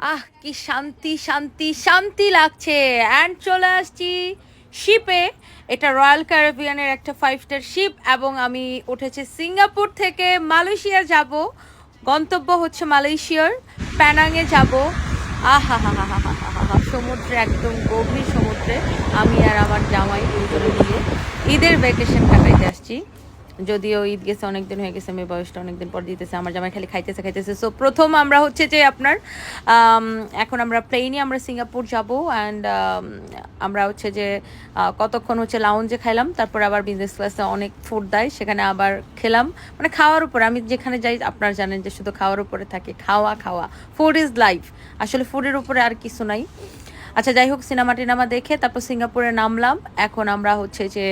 আহ, কি শান্তি শান্তি শান্তি লাগছে। অ্যান্ড চলে আসছি শিপে এটা রয়্যাল ক্যারিবিয়ানের একটা ফাইভ স্টার শিপ এবং আমি উঠেছি সিঙ্গাপুর থেকে মালয়েশিয়া যাব। গন্তব্য হচ্ছে মালয়েশিয়ার প্যানাংয়ে যাব। আহা হা হা হা হা হা সমুদ্রে, একদম গভীর সমুদ্রে। আমি আর আমার জামাই দুজনে মিলে ঈদের ভ্যাকেশন কাটাইতে আসছি। যদিও ঈদ গেছে, অনেকদিন হয়ে গেছে মেয়ে বয়সটা অনেকদিন পর দিতেছে, আমার জামাই খালি খাইতেছে খাইতেছে। সো প্রথম আমরা হচ্ছে যে আপনার এখন আমরা প্লেনে আমরা সিঙ্গাপুর যাব অ্যান্ড আমরা হচ্ছে যে কতক্ষণ হচ্ছে লাউঞ্জে খাইলাম, তারপর আবার বিজনেস ক্লাসে অনেক ফুড দেয়, সেখানে আবার খেলাম। মানে খাওয়ার উপরে, আমি যেখানে যাই, আপনারা জানেন যে শুধু খাওয়ার উপরে থাকে, খাওয়া খাওয়া। ফুড ইজ লাইফ আসলে ফুডের উপরে আর কিছু নাই। আচ্ছা যাই হোক, সিনেমা টিনেমা দেখে তারপর সিঙ্গাপুরে নামলাম। এখন আমরা হচ্ছে যে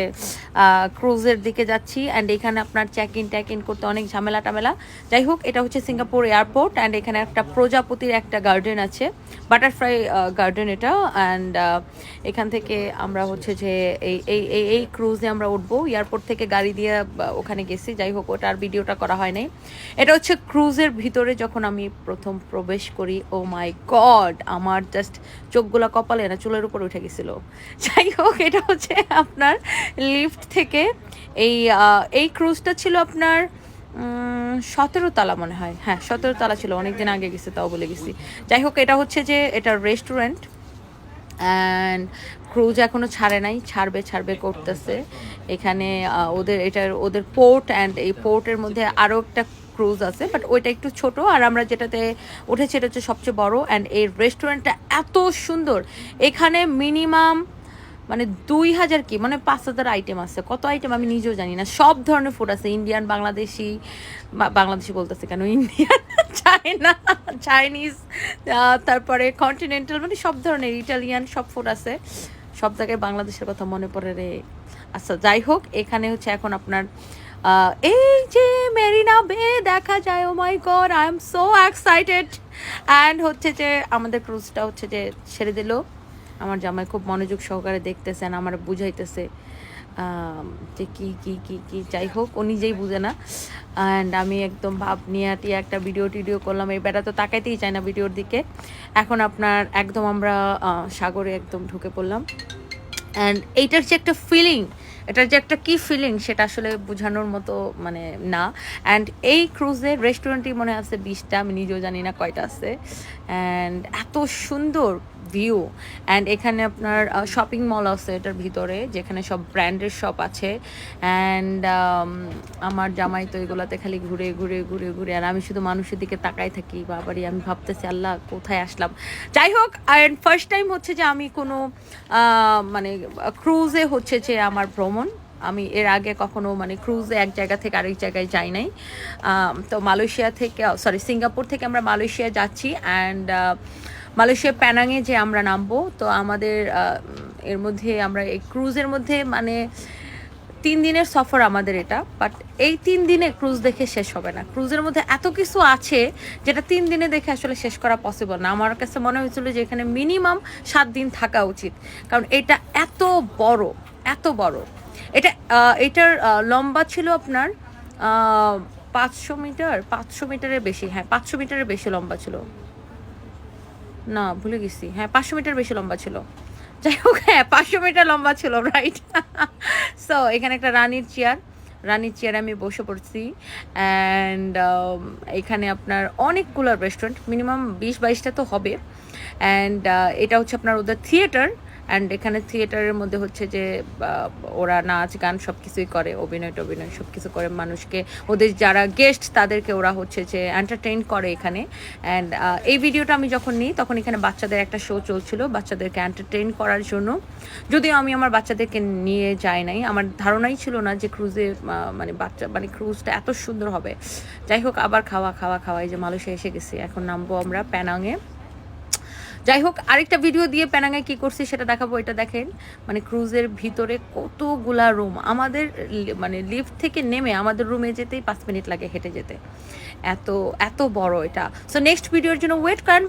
ক্রুজের দিকে যাচ্ছি। অ্যান্ড এখানে আপনার চেক ইন ট্যাক ইন করতে অনেক ঝামেলা টামেলা। যাই হোক, এটা হচ্ছে সিঙ্গাপুর এয়ারপোর্ট। অ্যান্ড এখানে একটা প্রজাপতির একটা গার্ডেন আছে। বাটারফ্লাই গার্ডেন এটা। অ্যান্ড এখান থেকে আমরা হচ্ছে যে, এই এই এই ক্রুজে আমরা উঠবো। এয়ারপোর্ট থেকে গাড়ি দিয়ে ওখানে গেছি। যাই হোক, ওটার ভিডিওটা করা হয় নাই। এটা হচ্ছে ক্রুজের ভিতরে যখন আমি প্রথম প্রবেশ করি ও মাই গড আমার জাস্ট চোখগুলো কপালে না, চুলের উপর উঠে গেছিল। যাই হোক, এটা হচ্ছে আপনার লিফট থেকে এই এই ক্রুজটা ছিল আপনার সতেরো তালা মনে হয়। হ্যাঁ সতেরো তালা ছিল, অনেকদিন আগে গেছে, তাও বলে গেছি। যাই হোক, এটা হচ্ছে যে, এটা রেস্টুরেন্ট অ্যান্ড ক্রুজ এখনও ছাড়ে নাই, ছাড়বে ছাড়বে করতেছে। এখানে ওদের, এটার, ওদের পোর্ট অ্যান্ড এই পোর্টের মধ্যে আরও একটা ক্রুজ আছে বাট ওইটা একটু ছোট। আর আমরা যেটাতে উঠেছি, এটা হচ্ছে সবচেয়ে বড়। অ্যান্ড এই রেস্টুরেন্টটা এত সুন্দর। এখানে মিনিমাম মানে দুই হাজার কি মানে পাঁচ হাজার আইটেম আছে। কত আইটেম আমি নিজেও জানি না। সব ধরনের ফুড আছে। ইন্ডিয়ান বাংলাদেশি বাংলাদেশি বলতেছে কেন? ইন্ডিয়ান চায়না, চাইনিজ তারপরে কন্টিনেন্টাল মানে সব ধরনের ইটালিয়ান সব ফুড আছে। সব জায়গায় বাংলাদেশের কথা মনে পড়ে রে। আচ্ছা যাই হোক, এখানে হচ্ছে এখন আপনার এই যে মেরিনা বে, দেখা যায় ও my god I am so excited and হচ্ছে যে আমাদের ক্রুজটা হচ্ছে যে ছেড়ে দিল। আমার জামাই খুব মনোযোগ সহকারে দেখতেছেন আমার বুঝাইতেছে। যে কী কী কী কী, যাই হোক, ও নিজেই বুঝে না। অ্যান্ড আমি একদম ভাব নিয়ে টিয়ে একটা ভিডিও টিডিও করলাম। এই বেটা তো তাকাইতেই চায় না ভিডিওর দিকে। এখন আপনার একদম আমরা সাগরে একদম ঢুকে পড়লাম। অ্যান্ড এইটার যে একটা ফিলিং এটার যে একটা কী ফিলিং সেটা আসলে বোঝানোর মতো মানে না। অ্যান্ড এই ক্রুজে রেস্টুরেন্টই মনে আছে বিশটা, আমি নিজেও জানি না কয়টা আছে। অ্যান্ড এত সুন্দর ভিউ অ্যান্ড এখানে আপনার শপিং মল আছে এটার ভিতরে, যেখানে সব ব্র্যান্ডের শপ আছে। অ্যান্ড আমার জামাই তো এগুলাতে খালি ঘুরে ঘুরে ঘুরে ঘুরে। আর আমি শুধু মানুষের দিকে তাকাই থাকি বাবারই আমি ভাবতেছি, আল্লাহ, কোথায় আসলাম? যাই হোক অ্যান্ড ফার্স্ট টাইম হচ্ছে যে আমি কোনো মানে ক্রুজে হচ্ছে যে আমার ভ্রমণ। আমি এর আগে কখনো মানে ক্রুজে এক জায়গা থেকে আরেক জায়গায় যাই নাই। তো মালয়েশিয়া থেকে সরি সিঙ্গাপুর থেকে আমরা মালয়েশিয়া যাচ্ছি। অ্যান্ড মালয়েশিয়া প্যানাঙে যে আমরা নামবো, তো আমাদের এর মধ্যে আমরা এই ক্রুজের মধ্যে মানে তিন দিনের সফর আমাদের এটা বাট এই তিন দিনে ক্রুজ দেখে শেষ হবে না। ক্রুজের মধ্যে এত কিছু আছে যেটা তিন দিনে দেখে আসলে শেষ করা পসিবল না। আমার কাছে মনে হয়েছিল যে এখানে মিনিমাম সাত দিন থাকা উচিত, কারণ এটা এত বড় এত বড়। এটা এটার লম্বা ছিল আপনার পাঁচশো মিটার, পাঁচশো মিটারের বেশি হ্যাঁ পাঁচশো মিটারের বেশি লম্বা ছিল। না, ভুলে গেছি। হ্যাঁ পাঁচশো মিটার বেশি লম্বা ছিল। যাই হোক হ্যাঁ পাঁচশো মিটার লম্বা ছিল রাইট সো এখানে একটা রানীর চেয়ার রানীর চেয়ারে আমি বসে পড়ছি। অ্যান্ড এখানে আপনার অনেকগুলো রেস্টুরেন্ট মিনিমাম বিশ বাইশটা তো হবে। অ্যান্ড এটা হচ্ছে আপনার ওদের থিয়েটার অ্যান্ড এখানে থিয়েটারের মধ্যে হচ্ছে যে ওরা নাচ, গান সব কিছুই করে, অভিনয় টভিনয় সব কিছু করে মানুষকে। ওদের যারা গেস্ট তাদেরকে ওরা হচ্ছে যে এন্টারটেইন করে এখানে। অ্যান্ড এই ভিডিওটা আমি যখন নিই, তখন এখানে বাচ্চাদের একটা শো চলছিল, বাচ্চাদেরকে এন্টারটেইন করার জন্য। যদিও আমি আমার বাচ্চাদেরকে নিয়ে যাই নাই, আমার ধারণাই ছিল না যে ক্রুজে মানে বাচ্চা মানে ক্রুজটা এত সুন্দর হবে। যাই হোক, আবার খাওয়া খাওয়া খাওয়াই যে মালয়েশিয়া এসে গেছি। এখন নামবো আমরা প্যানাঙে যাই হোক আরেকটা ভিডিও দিয়ে প্যানাঙ্গায় কি করছি সেটা দেখাবো, এটা দেখেন। মানে ক্রুজের ভিতরে কতগুলা রুম আমাদের মানে লিফট থেকে নেমে আমাদের রুমে যেতেই পাঁচ মিনিট লাগে হেঁটে যেতে। এত এত বড় এটা। সো নেক্সট ভিডিওর জন্য ওয়েট করেন।